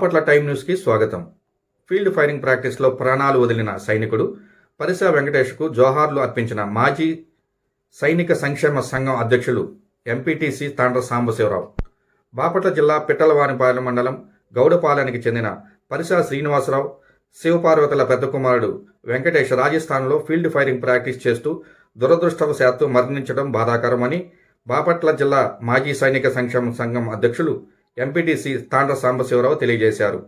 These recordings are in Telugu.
బాపట్ల టైమ్ న్యూస్కి స్వాగతం. ఫీల్డ్ ఫైరింగ్ ప్రాక్టీస్లో ప్రాణాలు వదిలిన సైనికుడు పరిసర వెంకటేష్కు జోహార్లు అర్పించిన మాజీ సైనిక సంక్షేమ సంఘం అధ్యక్షులు ఎంపీటీసీ తాండ్ర సాంబశివరావు. బాపట్ల జిల్లా పిట్టలవానిపాలెం మండలం గౌడపాలెనికి చెందిన పరిసర శ్రీనివాసరావు శివపార్వతుల పెద్ద కుమారుడు వెంకటేష్ రాజస్థాన్లో ఫీల్డ్ ఫైరింగ్ ప్రాక్టీస్ చేస్తూ దురదృష్టవశాత్తు మరణించడం బాధాకరమని బాపట్ల జిల్లా మాజీ సైనిక సంక్షేమ సంఘం అధ్యక్షులు ఎంపీటీసీ తాండ్ర సాంబశివరావు తెలియజేశారు.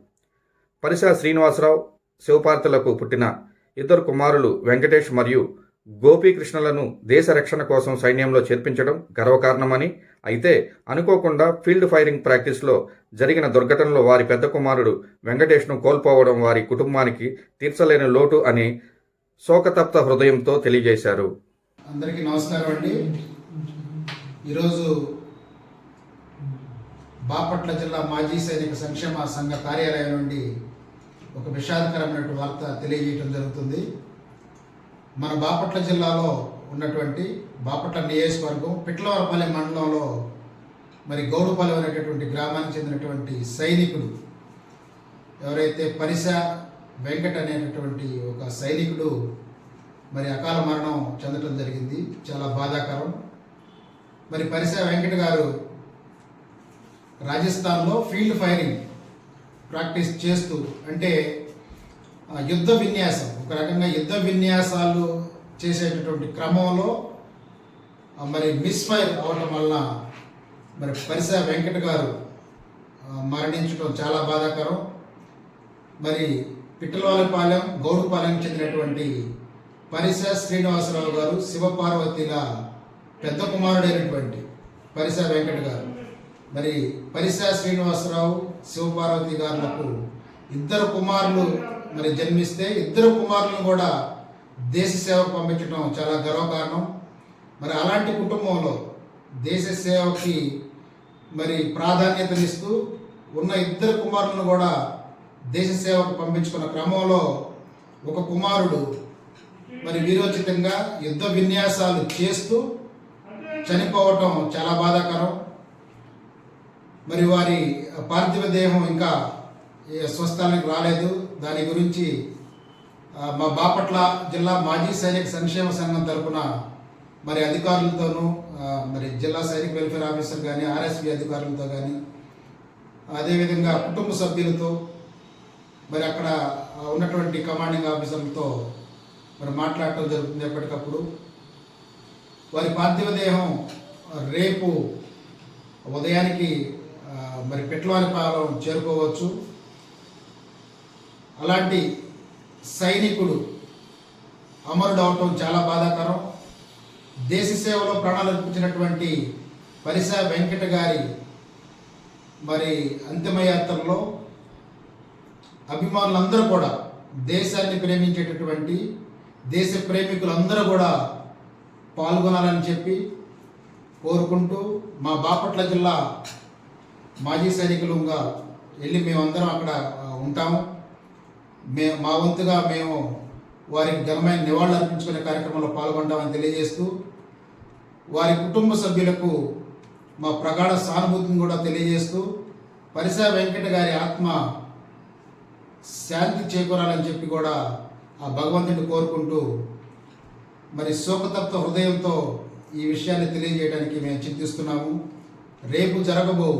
పరిసర శ్రీనివాసరావు శివపార్తలకు పుట్టిన ఇద్దరు కుమారులు వెంకటేష్ మరియు గోపీకృష్ణలను దేశ రక్షణ కోసం సైన్యంలో చేర్పించడం గర్వకారణమని అయితే అనుకోకుండా ఫీల్డ్ ఫైరింగ్ ప్రాక్టీస్లో జరిగిన దుర్ఘటనలో వారి పెద్ద కుమారుడు వెంకటేష్ను కోల్పోవడం వారి కుటుంబానికి తీర్చలేని లోటు అని శోకతప్త హృదయంతో తెలియజేశారు. అందరికీ నమస్కారం అండి. ఈరోజు బాపట్ల జిల్లా మాజీ సైనిక సంక్షేమ సంఘ కార్యాలయం నుండి ఒక విషాదకరమైనటువంటి వార్త తెలియజేయడం జరుగుతుంది. మన బాపట్ల జిల్లాలో ఉన్నటువంటి బాపట్ల నియోజకవర్గం పిట్లవరపల్లి మండలంలో మరి గౌడుపాలెం అనేటటువంటి గ్రామానికి చెందినటువంటి సైనికుడు ఎవరైతే పరిస వెంకట్ అనేటటువంటి ఒక సైనికుడు మరి అకాల మరణం చెందటం జరిగింది. చాలా బాధాకరం. మరి పరిస వెంకట గారు రాజస్థాన్లో ఫీల్డ్ ఫైరింగ్ ప్రాక్టీస్ చేస్తూ అంటే యుద్ధ విన్యాసం ఒక రకంగా యుద్ధ విన్యాసాలు చేసేటటువంటి క్రమంలో మరి మరి మిస్ఫైర్ అవటం వలన మరి పరిస వెంకట గారు మరణించడం చాలా బాధాకరం. మరి పిట్టలవాలపాలెం గౌడుపాలెం చెందినటువంటి పరిస శ్రీనివాసరావు గారు శివపార్వతిల పెద్ద కుమారుడైనటువంటి పరిస వెంకట గారు. మరి పరిసా శ్రీనివాసరావు శివపార్వతి గారులకు ఇద్దరు కుమారులు మరి జన్మిస్తే ఇద్దరు కుమారులను కూడా దేశ సేవకు పంపించడం చాలా గర్వకారణం. మరి అలాంటి కుటుంబంలో దేశ సేవకి మరి ప్రాధాన్యతనిస్తూ ఉన్న ఇద్దరు కుమారులను కూడా దేశ సేవకు పంపించుకున్న క్రమంలో ఒక కుమారుడు మరి వీరోచితంగా యుద్ధ విన్యాసాలు చేస్తూ చనిపోవటం చాలా బాధాకరం. మరి వారి పార్థివ దేహం ఇంకా ఏ స్వస్థానానికి రాలేదు. దాని గురించి మా బాపట్ల జిల్లా మాజీ సైనిక సంక్షేమ సంఘం తరపున మరి అధికారులతోనూ మరి జిల్లా సైనిక వెల్ఫేర్ ఆఫీసర్ కానీ ఆర్ఎస్పి అధికారులతో కానీ అదేవిధంగా కుటుంబ సభ్యులతో మరి అక్కడ ఉన్నటువంటి కమాండింగ్ ఆఫీసర్లతో మరి మాట్లాడటం జరుగుతుంది ఎప్పటికప్పుడు. వారి పార్థివ దేహం రేపు ఉదయానికి మరి పెట్లవారిపాలెం చేరుకోవచ్చు. అలాంటి సైనికుడు అమరుడు అవటం చాలా బాధాకరం. దేశ సేవలో ప్రాణాలు అర్పించినటువంటి పరిసా వెంకట గారి మరి అంతిమయాత్రలో అభిమానులందరూ కూడా దేశాన్ని ప్రేమించేటటువంటి దేశ ప్రేమికులందరూ కూడా పాల్గొనాలని చెప్పి కోరుకుంటూ మా బాపట్ల జిల్లా మాజీ సైనికులుగా వెళ్ళి మేమందరం అక్కడ ఉంటాము. మే మా వంతుగా మేము వారికి ఘనమైన నివాళులు అర్పించుకునే కార్యక్రమంలో పాల్గొంటామని తెలియజేస్తూ వారి కుటుంబ సభ్యులకు మా ప్రగాఢ సానుభూతిని కూడా తెలియజేస్తూ పరిసా వెంకట గారి ఆత్మ శాంతి చేకూరాలని చెప్పి కూడా ఆ భగవంతుడిని కోరుకుంటూ మరి శోకతత్వ హృదయంతో ఈ విషయాన్ని తెలియజేయడానికి మేము చింతిస్తున్నాము రేపు జరగబో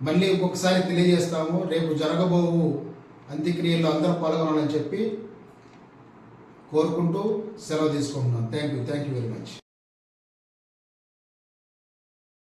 మళ్ళీ ఒక్కొక్కసారి తెలియజేస్తాము రేపు జరగబోవు అంత్యక్రియల్లో అందరూ పాల్గొనాలని చెప్పి కోరుకుంటూ సెలవు తీసుకుంటున్నాను thank you thank you very much